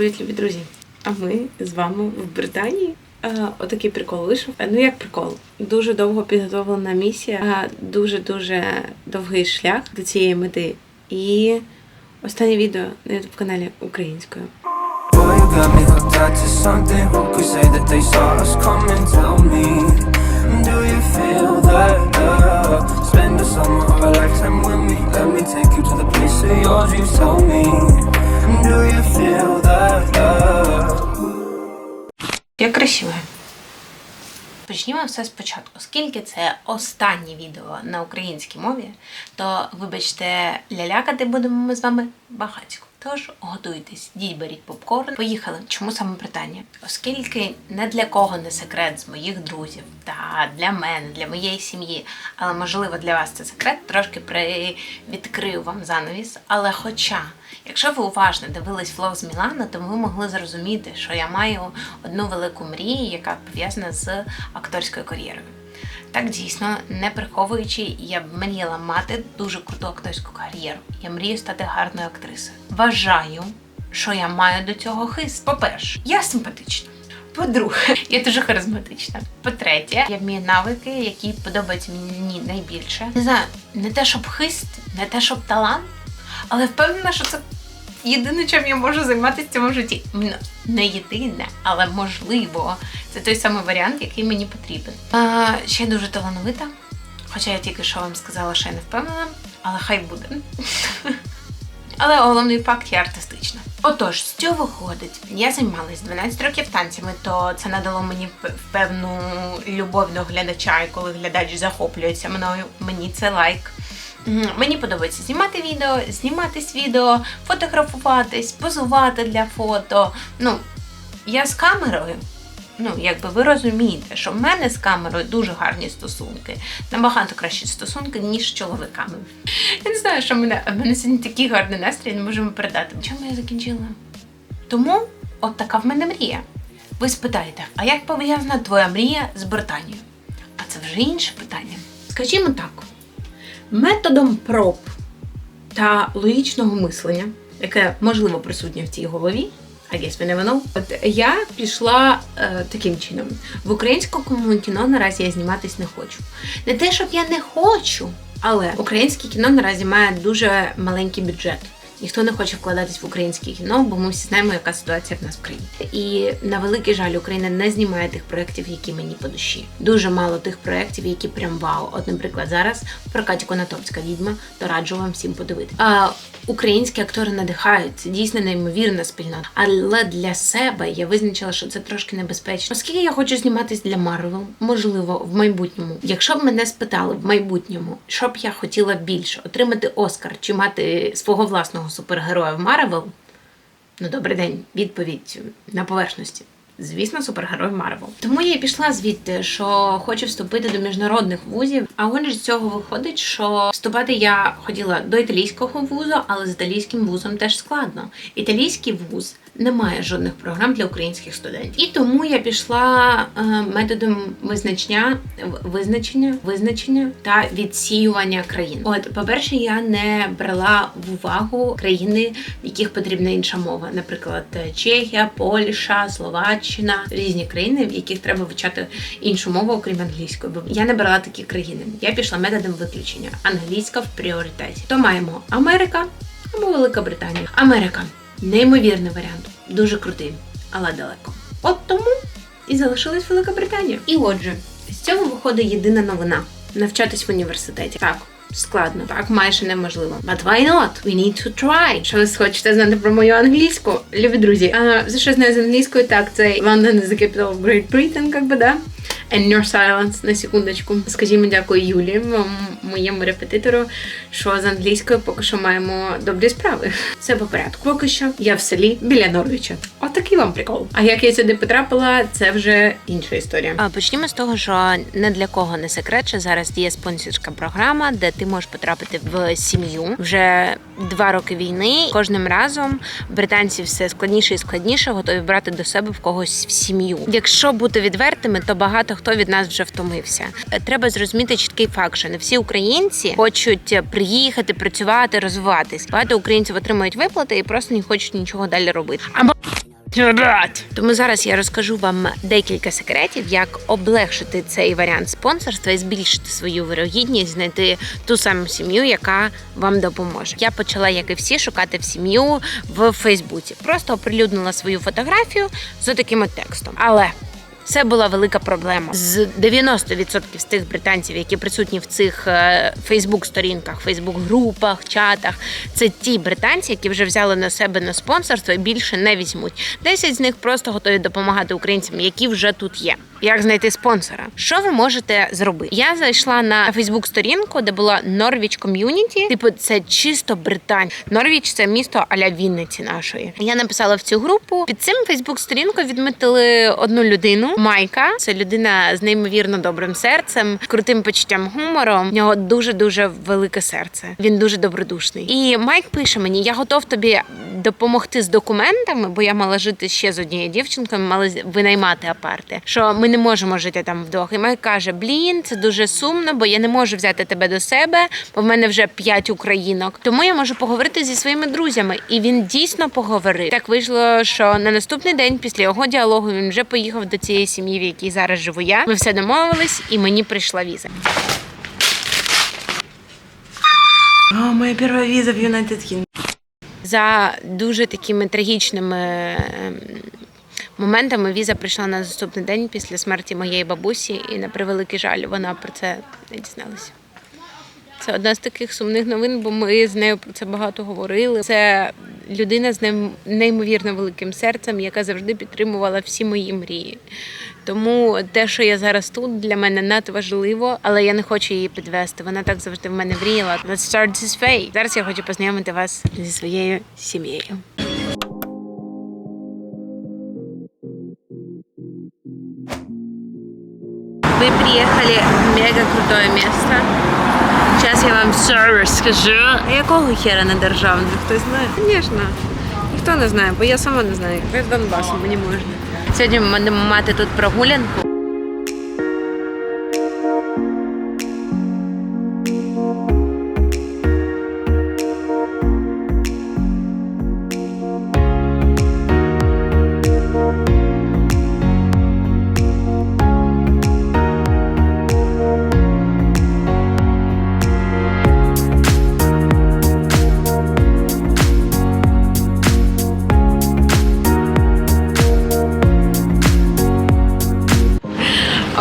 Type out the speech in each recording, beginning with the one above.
Привіт, любі друзі! А ми з вами в Британії. Отакий прикол вийшов. Ну як прикол? Дуже довго підготовлена місія, дуже дуже довгий шлях до цієї мети. І останнє відео на youtube каналі українською. Boy, you got me все спочатку. Оскільки це останнє відео на українській мові, то вибачте, лялякати будемо ми з вами багатько. Тож готуйтесь, діть беріть попкорн. Поїхали. Чому саме Британія? Оскільки не для кого не секрет з моїх друзів та для мене, для моєї сім'ї, але можливо для вас це секрет, трошки привідкрию вам занавіс. Але хоча, якщо ви уважно дивились влог з Мілана, то ви могли зрозуміти, що я маю одну велику мрію, яка пов'язана з акторською кар'єрою. Так дійсно, не приховуючи, я б мріяла мати дуже круту акторську кар'єру. Я мрію стати гарною актрисою. Вважаю, що я маю до цього хист. По-перше, я симпатична. По-друге, я дуже харизматична. По-третє, я вмію навики, які подобаються мені найбільше. Не знаю, не те, щоб хист, не те, щоб талант, але впевнена, що це єдине, чим я можу займатися в цьому житті. Не єдине, але можливо, це той самий варіант, який мені потрібен. А, ще дуже талановита. Хоча я тільки що вам сказала, що я не впевнена, але хай буде. Але головний факт я артистична. Отож, з цього виходить, я займалась 12 років танцями, то це надало мені певну любов до глядача, і коли глядач захоплюється мною, мені це лайк. Мені подобається знімати відео, зніматись відео, фотографуватись, позувати для фото. Ну, я з камерою. Ну, якби ви розумієте, що в мене з камерою дуже гарні стосунки, набагато кращі стосунки, ніж з чоловіками. Я не знаю, що в мене, в мене сьогодні такий гарний настрій, не можемо передати. Чому я закінчила? Тому от така в мене мрія. Ви спитаєте, а як пов'язана твоя мрія з Британією? А це вже інше питання. Скажімо так, методом проб та логічного мислення, яке можливо присутнє в цій голові. а guess we know. От я пішла е, таким чином. В українському кіно наразі я зніматись не хочу. Не те, щоб я не хочу, але українське кіно наразі має дуже маленький бюджет. Ніхто не хоче вкладатись в українське кіно, бо ми всі знаємо, яка ситуація в нас в країні. І на великий жаль, Україна не знімає тих проєктів, які мені по душі. Дуже мало тих проєктів, які прям вау. От, наприклад, зараз в прокаті Конотопська відьма, то раджу вам всім подивитися. А, українські актори надихають, це дійсно неймовірна спільнота. Але для себе я визначила, що це трошки небезпечно. Оскільки я хочу зніматись для Марвел, можливо, в майбутньому. Якщо б мене спитали в майбутньому, що б я хотіла більше отримати Оскар чи мати свого власного супергероя в Марвел, Ну, добрий день. Відповідь на поверхності. Звісно, супергерой Марвел. Тому я і пішла звідти, що хочу вступити до міжнародних вузів. А отже, з цього виходить, що вступати я хотіла до італійського вузу, але з італійським вузом теж складно. Італійський вуз не має жодних програм для українських студентів. І тому я пішла е, методом визначення, визначення, визначення та відсіювання країн. От, по-перше, я не брала в увагу країни, в яких потрібна інша мова, наприклад, Чехія, Польща, Словаччина, різні країни, в яких треба вивчати іншу мову, окрім англійської. Бо Я не брала такі країни. Я пішла методом виключення. Англійська в пріоритеті. То маємо Америка або Велика Британія. Америка неймовірний варіант, дуже крутий, але далеко. От тому і залишилась Велика Британія. І отже, з цього виходить єдина новина: навчатись в університеті. Так. Складно, так майже неможливо. But why not? We need to try. Що ви хочете знати про мою англійську? Любі друзі, а, за що знаю з англійською? Так, це London is the capital of Great Britain, как би, да? And your silence, на секундочку. Скажімо, дякую Юлі, моєму репетитору, що з англійською поки що маємо добрі справи. Все по порядку. Поки що я в селі біля Норвіча. Отакий вам прикол. А як я сюди потрапила, це вже інша історія. А почнімо з того, що не для кого не секрет, що зараз є спонсорська програма, де ти можеш потрапити в сім'ю. Вже два роки війни. Кожним разом британці все складніше і складніше готові брати до себе в когось в сім'ю. Якщо бути відвертими, то багато хто від нас вже втомився. Е, Треба зрозуміти чіткий факт, що не всі українці хочуть приїхати, працювати, розвиватись. Багато українців отримують виплати і просто не хочуть нічого далі робити. Тому зараз я розкажу вам декілька секретів, як облегшити цей варіант спонсорства і збільшити свою вирогідність, знайти ту саму сім'ю, яка вам допоможе. Я почала, як і всі, шукати в сім'ю в Фейсбуці. Просто оприлюднила свою фотографію з таким текстом. Але це була велика проблема. З 90% з тих британців, які присутні в цих Фейсбук-сторінках, Фейсбук-групах, чатах, це ті британці, які вже взяли на себе на спонсорство і більше не візьмуть. 10 з них просто готові допомагати українцям, які вже тут є. Як знайти спонсора? Що ви можете зробити? Я зайшла на Фейсбук-сторінку, де була Норвіч ком'юніті. Типу, це чисто британь. Норвіч це місто аля Вінниці нашої. Я написала в цю групу. Під цим Фейсбук-сторінкою відмітили одну людину. Майка це людина з неймовірно добрим серцем, крутим почуттям гумору. В нього дуже дуже велике серце. Він дуже добродушний. І Майк пише мені: я готов тобі допомогти з документами, бо я мала жити ще з однією дівчинкою, мали винаймати апарти. Що ми не можемо жити там вдвох. І Майк каже: Блін, це дуже сумно, бо я не можу взяти тебе до себе, бо в мене вже п'ять українок. Тому я можу поговорити зі своїми друзями. І він дійсно поговорив. Так вийшло, що на наступний день після його діалогу він вже поїхав до цієї сім'ї, в якій зараз живу я. Ми все домовились, і мені прийшла віза. О, моя перша віза в United Kingdom. За дуже такими трагічними ем, моментами віза прийшла на наступний день після смерті моєї бабусі, і на превеликий жаль, вона про це не дізналася. Це одна з таких сумних новин, бо ми з нею про це багато говорили. Це людина з нейм- неймовірно великим серцем, яка завжди підтримувала всі мої мрії. Тому те, що я зараз тут, для мене надважливо, але я не хочу її підвести. Вона так завжди в мене мріяла. Let's start this way. Зараз я хочу познайомити вас зі своєю сім'єю. Приехали в мега крутое место. Сейчас я вам все розкажу. А якого хера не державне? Хтось знає? Звісно. Ніхто не знає, бо я сама не знаю. Ви в Донбасу, мені можна. Сьогодні ми будемо мати тут прогулянку.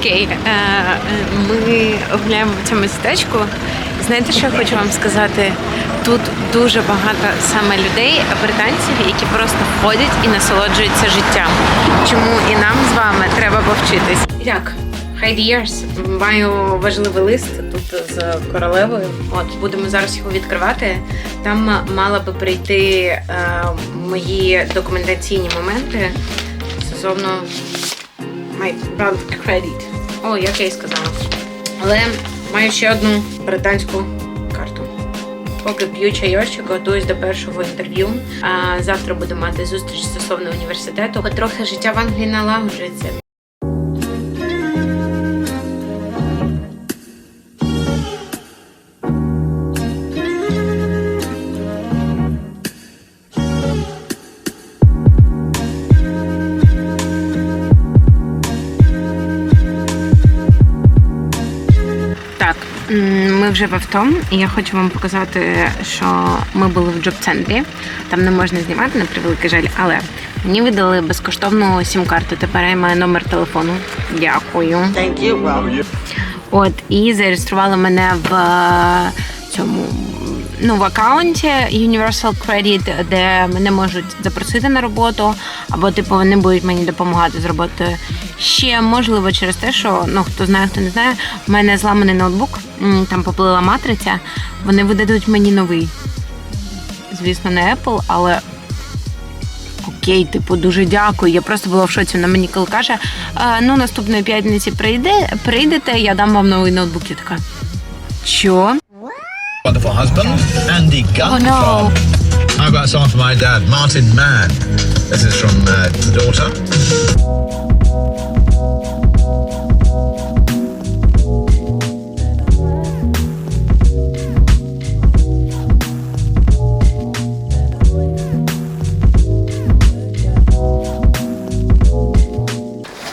Окей, е, ми гуляємо в цьому містечку. Знаєте, що я хочу вам сказати? Тут дуже багато саме людей, британців, які просто ходять і насолоджуються життям. Чому і нам з вами треба повчитись? Так, Hi dears, маю важливий лист тут з королевою. От будемо зараз його відкривати. Там мала би прийти е, мої документаційні моменти стосовно My bank credit. О, як я і сказала. Але маю ще одну британську карту. Поки п'ю чайочок, готуюсь до першого інтерв'ю. Завтра буду мати зустріч стосовно університету. Трохи життя в Англії налагоджується. Так, ми вже в авто, і я хочу вам показати, що ми були в джоб-центрі. Там не можна знімати на превеликий жаль, але мені видали безкоштовну сім-карту. Тепер я маю номер телефону. Дякую. Thank you. От і зареєстрували мене в е, цьому ну, в аккаунті Universal Credit, де мене можуть запросити на роботу, або типу вони будуть мені допомагати з роботою. Ще можливо через те, що ну хто знає, хто не знає, в мене зламаний ноутбук, там поплила матриця. Вони видадуть мені новий. Звісно, не Apple, але Окей, типу, дуже дякую. Я просто була в шоці. Вона мені коли каже, «А, ну наступної п'ятниці прийде, прийдете, я дам вам новий ноутбук. Я така. Що? wonderful husband, Andy Gunn. Oh, no. How about a song for my dad, Martin Mann? This is from uh, the daughter.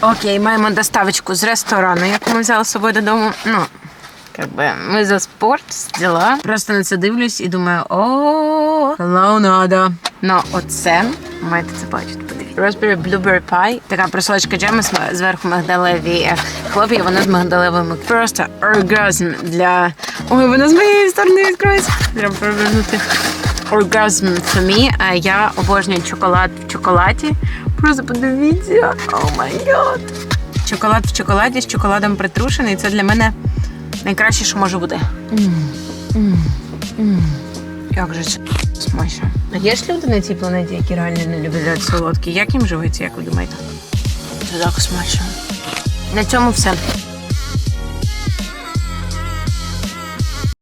Окей, маємо доставочку з ресторану, яку ми взяли з собою додому. Ну, как би, ми за спорт, діла. Просто на це дивлюсь і думаю, о, лаунада. Ну, оце, маєте це бачити, подивіться. Raspberry Blueberry Pie. Така просолочка джему, зверху мигдалеві хлоп'я, воно з мигдалевими. Просто оргазм для... Ой, воно з моєї сторони відкроється. Треба повернути. Оргазм for me. А я обожнюю чоколад в чоколаді. Просто подивіться. О май гад. Чоколад в чоколаді з чоколадом притрушений. Це для мене найкраще, що може бути. Як же це смачно. А є ж люди на цій планеті, які реально не люблять солодкі? Як їм живеться, як ви думаєте? Це так смачно. На цьому все.